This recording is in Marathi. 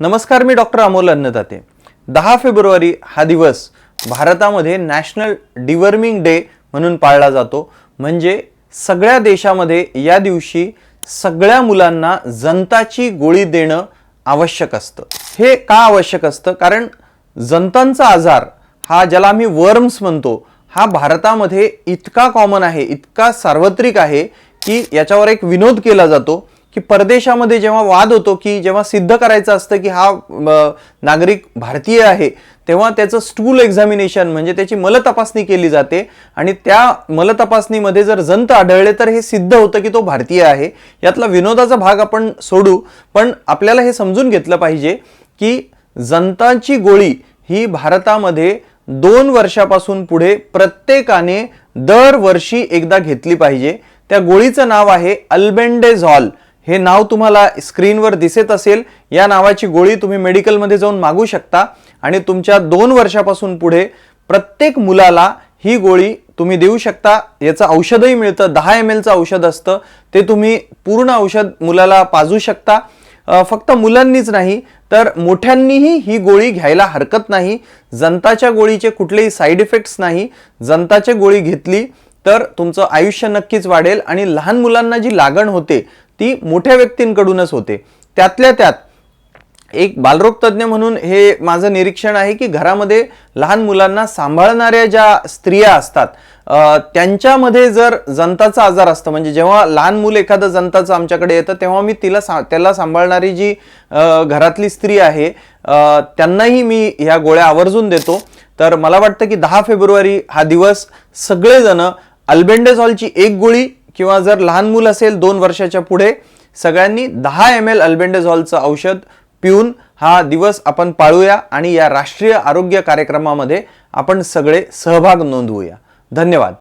नमस्कार मी डॉक्टर अमोल अन्नदाते. दहा फेब्रुवारी हा दिवस भारतामध्ये नॅशनल डिवर्मिंग डे म्हणून पाळला जातो. म्हणजे सगळ्या देशामध्ये या दिवशी सगळ्या मुलांना जंताची गोळी देणं आवश्यक असतं. हे का आवश्यक असतं? कारण जंतांचा आजार हा ज्याला आम्ही वर्म्स म्हणतो हा भारतामध्ये इतका कॉमन आहे इतका सार्वत्रिक आहे की याच्यावर एक विनोद केला जातो. की परदेशामध्ये जेव्हा वाद होतो की जेव्हा सिद्ध करायचं असतं की हा नागरिक भारतीय आहे तेव्हा त्याचं स्टूल एक्झामिनेशन म्हणजे त्याची मलतपासणी केली जाते आणि त्या मलतपासणीमध्ये जर जंत आढळले तर हे सिद्ध होतं की तो भारतीय आहे. यातला विनोदाचा भाग आपण सोडू पण आपल्याला हे समजून घेतलं पाहिजे की जंतांची गोळी ही भारतामध्ये दोन वर्षापासून पुढे प्रत्येकाने दरवर्षी एकदा घेतली पाहिजे. त्या गोळीचं नाव आहे अल्बेंडेझॉल. हे नाव तुम्हाला स्क्रीनवर दिसत असेल. या नावाची गोळी तुम्ही मेडिकलमध्ये जाऊन मागू शकता. आणि तुमच्या दोन वर्षापासून पुढे प्रत्येक मुलाला ही गोळी तुम्ही देऊ शकता. याचं औषधही मिळतं. दहा एम एलचं औषध असतं. ते तुम्ही पूर्ण औषध मुलाला पाजू शकता. फक्त मुलांनीच नाही तर मोठ्यांनीही ही गोळी घ्यायला हरकत नाही. जनताच्या गोळीचे कुठलेही साईड इफेक्ट्स नाही. जनताच्या गोळी घेतली तर तुमचं आयुष्य नक्कीच वाढेल. आणि लहान मुलांना जी लागण होते ती मोठ्या व्यक्तींकडूनच होते. त्यातल्या त्यात एक बालरोग तज्ज्ञ म्हणून हे माझं निरीक्षण आहे की घरामध्ये लहान मुलांना सांभाळणाऱ्या ज्या स्त्रिया असतात त्यांच्यामध्ये जर जंताचा आजार असतं म्हणजे जेव्हा लहान मूल एखादं जंताचं आमच्याकडे येतं तेव्हा मी तिला सा त्याला सांभाळणारी जी घरातली स्त्री आहे त्यांनाही मी ह्या गोळ्या आवर्जून देतो. तर मला वाटतं की दहा फेब्रुवारी हा दिवस सगळेजण अल्बेंडेझॉलची एक गोळी किंवा जर लहान मूल असेल दोन वर्षाच्या पुढे सगळ्यांनी दहा एम एल अल्बेंडेझॉलचं औषध पिऊन हा दिवस आपण पाळूया आणि या राष्ट्रीय आरोग्य कार्यक्रमामध्ये आपण सगळे सहभाग नोंदवूया. धन्यवाद.